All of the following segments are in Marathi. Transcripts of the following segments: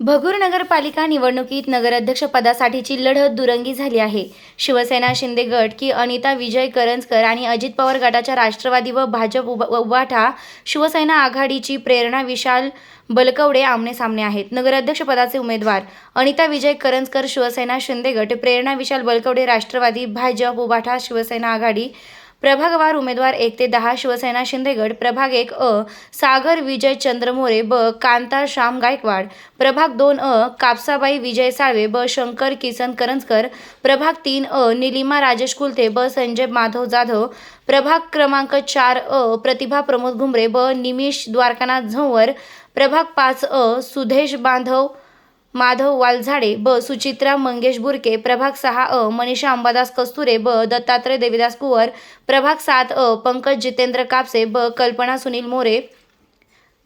भगूर नगरपालिका निवडणुकीत नगराध्यक्षपदासाठीची लढत दुरंगी झाली आहे. शिवसेना शिंदे गट की अनिता विजय करंजकर आणि अजित पवार गटाच्या राष्ट्रवादी व भाजप उबा उभाठा शिवसेना आघाडीची प्रेरणा विशाल बलकवडे आमने सामने आहेत. नगराध्यक्षपदाचे उमेदवार अनिता विजय करंजकर शिवसेना शिंदे गट प्रेरणा विशाल बलकवडे राष्ट्रवादी भाजप उभाठा शिवसेना आघाडी प्रभागवार उमेदवार एक ते दहा शिवसेना शिंदेगड प्रभाग एक अ सागर विजय चंद्रमोरे ब कांता श्याम गायकवाड प्रभाग दोन अ कापसाबाई विजय साळवे ब शंकर किसन करंजकर प्रभाग तीन अ निलिमा राजेश कुलते ब संजय माधव जाधव प्रभाग क्रमांक चार अ प्रतिभा प्रमोद घुमरे ब निमिष द्वारकानाथ झंवर प्रभाग पाच अ सुधेश बांधव माधव वालझाडे ब. सुचित्रा मंगेश बुरके प्रभाग सहा अ. मनीषा अंबादास कस्तुरे ब. दत्तात्रय देविदास कुवर प्रभाग सात अ. पंकज जितेंद्र कापसे ब. कल्पना सुनील मोरे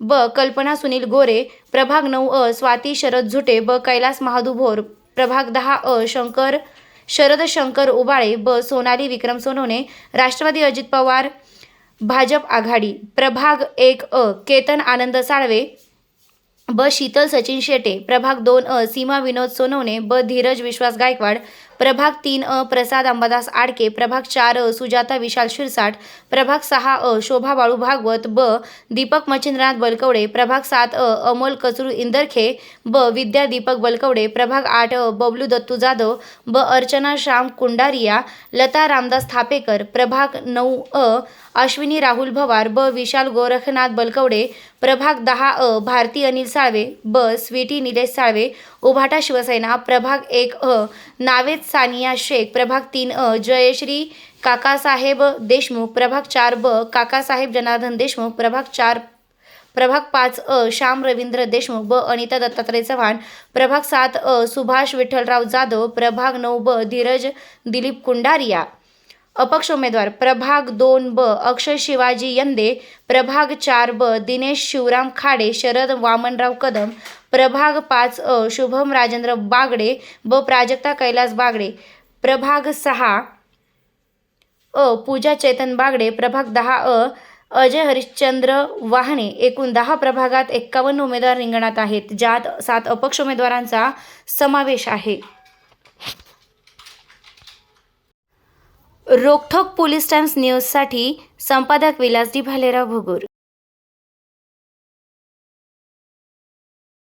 ब. कल्पना सुनील गोरे प्रभाग नऊ अ. स्वाती शरद झुटे ब. कैलास महादू भोर प्रभाग दहा अ. शंकर शरद शंकर उबाळे ब. सोनाली विक्रम सोनवणे राष्ट्रवादी अजित पवार भाजप आघाडी प्रभाग एक अ. केतन आनंद साळवे ब. शीतल सचिन शेटे प्रभाग दोन अ. सीमा विनोद सोनवणे ब. धीरज विश्वास गायकवाड प्रभाग तीन अ. प्रसाद अंबादास आडके प्रभाग चार अ. सुजाता विशाल शिरसाट प्रभाग सहा अ. शोभा बाळू भागवत ब. दीपक मच्छिंद्रनाथ बलकवडे प्रभाग सात अ. अमोल कचरू इंदरखे ब. विद्या दीपक बलकवडे प्रभाग आठ अ. बबलू दत्तू जाधव ब. अर्चना श्याम कुंडारिया लता रामदास थापेकर प्रभाग नऊ अ. अश्विनी राहुल भवार ब. विशाल गोरखनाथ बलकवडे प्रभाग दहा अ भारती अनिल साळवे ब स्वीटी निलेश साळवे उभाटा शिवसेना प्रभाग एक अ नावेद सानिया शेख प्रभाग तीन अ जयश्री काकासाहेब देशमुख प्रभाग चार ब काकासाहेब जनार्दन देशमुख प्रभाग चार प्रभाग पाच अ श्याम रवींद्र देशमुख ब अनिता दत्तात्रय चव्हाण प्रभाग सात अ सुभाष विठ्ठलराव जाधव प्रभाग नऊ ब धीरज दिलीप कुंडारिया. अपक्ष उमेदवार प्रभाग दोन ब अक्षय शिवाजी यंदे प्रभाग चार ब दिनेश शिवराम खाडे शरद वामनराव कदम प्रभाग पाच अ शुभम राजेंद्र बागडे ब प्राजक्ता कैलास बागडे प्रभाग सहा अ पूजा चेतन बागडे प्रभाग दहा अ अजय हरिश्चंद्र वाहणे एकूण दहा प्रभागात एक्कावन्न उमेदवार रिंगणात आहेत ज्यात सात अपक्ष उमेदवारांचा समावेश आहे. रोकठोक पोलीस टाइम्स न्यूजसाठी संपादक विलासजी भालेराव भुगूर.